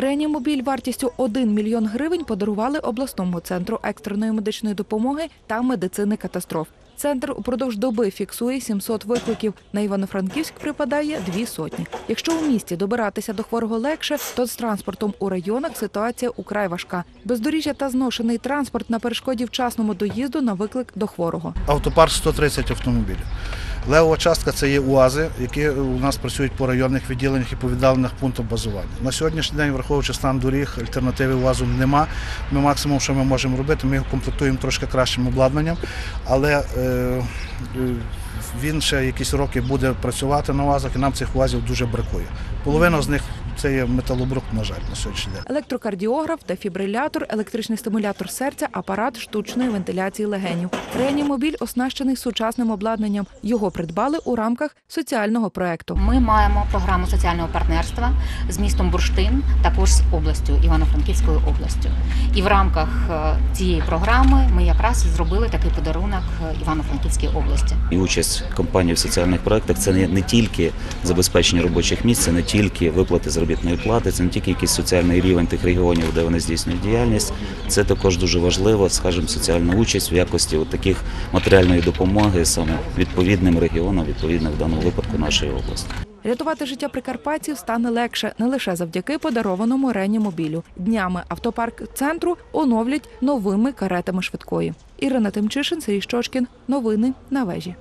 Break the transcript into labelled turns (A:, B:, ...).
A: Реанімобіль вартістю 1 мільйон гривень подарували обласному центру екстреної медичної допомоги та медицини катастроф. Центр упродовж доби фіксує 700 викликів. На Івано-Франківськ припадає дві сотні. Якщо у місті добиратися до хворого легше, то з транспортом у районах ситуація украй важка. Бездоріжжя та зношений транспорт на перешкоді вчасному доїзду на виклик до хворого.
B: Автопарк 130 автомобілів. Левова частка це є УАЗи, які у нас працюють по районних відділеннях і по віддалених пунктах базування. На сьогоднішній день, враховуючи стан доріг, альтернативи УАЗу нема. Ми максимум, що ми можемо робити, ми його комплектуємо трошки кращим обладнанням, але е, він ще якісь роки буде працювати на УАЗах, і нам цих УАЗів дуже бракує. Половина з них це є металобрук, на жаль, на сьогоднішній день.
A: Електрокардіограф, дефібрилятор, електричний стимулятор серця, апарат штучної вентиляції легенів. Реанімобіль оснащений сучасним обладнанням. Його придбали у рамках соціального проекту.
C: Ми маємо програму соціального партнерства з містом Бурштин, також з областю Івано-Франківською областю. І в рамках е, цієї програми ми якраз зробили такий подарунок е, Івано-Франківській області.
D: І участь компанії в соціальних проектах це не, не тільки забезпечення робочих місць, це не тільки виплати заробітної плати, це не тільки якийсь соціальний рівень тих регіонів, де вони здійснюють діяльність. Це також дуже важливо, скажімо, соціальна участь в якості от таких матеріальної допомоги саме відповідним регіонам, відповідно в даному випадку нашої області.
A: Рятувати життя прикарпатців стане легше не лише завдяки подарованому реанімобілю. Днями автопарк центру оновлять новими каретами швидкої. Ірина Тимчишин, Сергій Щочкін. Новини на вежі.